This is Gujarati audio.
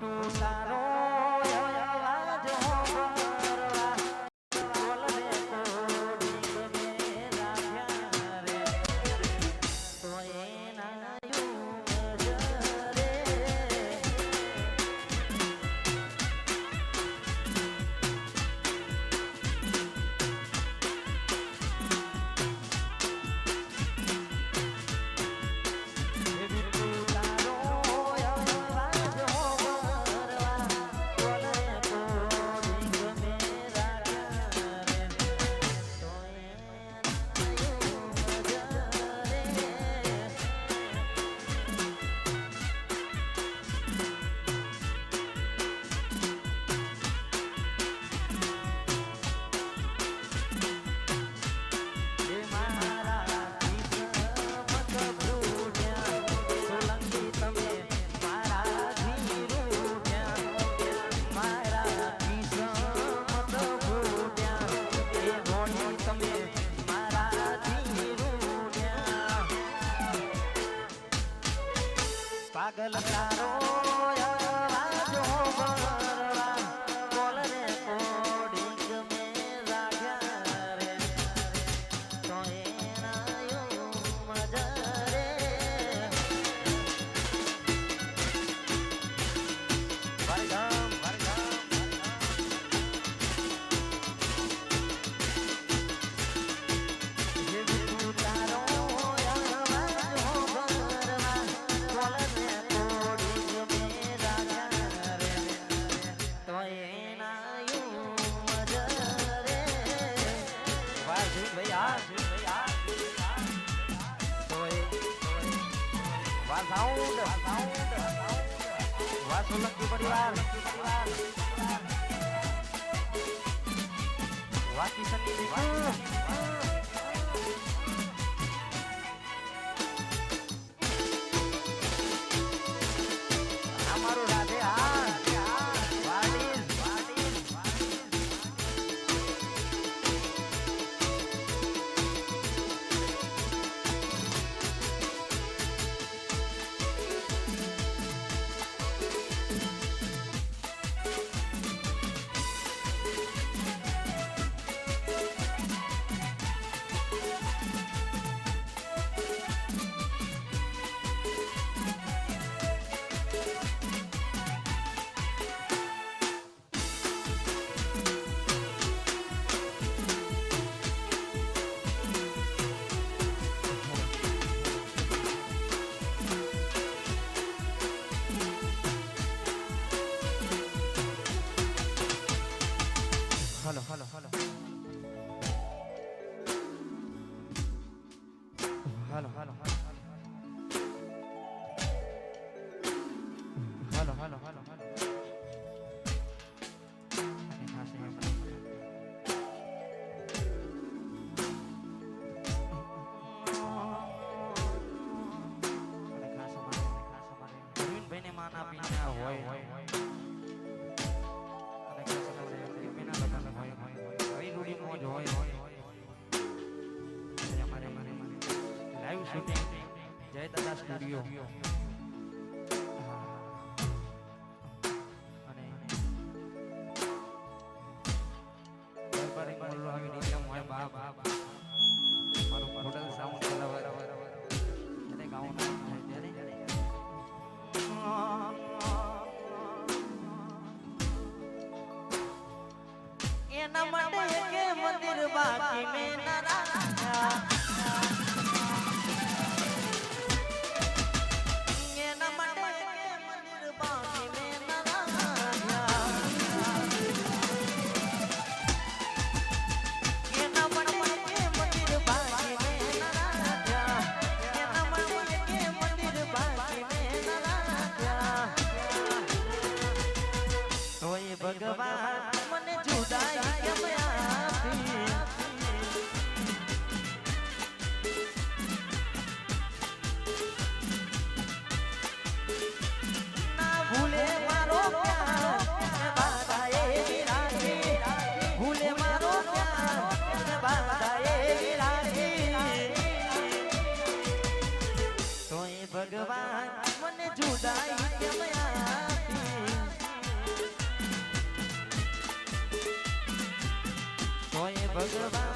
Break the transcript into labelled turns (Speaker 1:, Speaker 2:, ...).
Speaker 1: tu tarot. पागल तारो સાઉન્ડ વાસુલક્ષ્મી પરિવાર. વાકી સતી સ્ટુડિયો અને મારું મોડલ સાઉન્ડ અને ગાઉન એના માટે કે મંદિર બાકી મેં નારા around.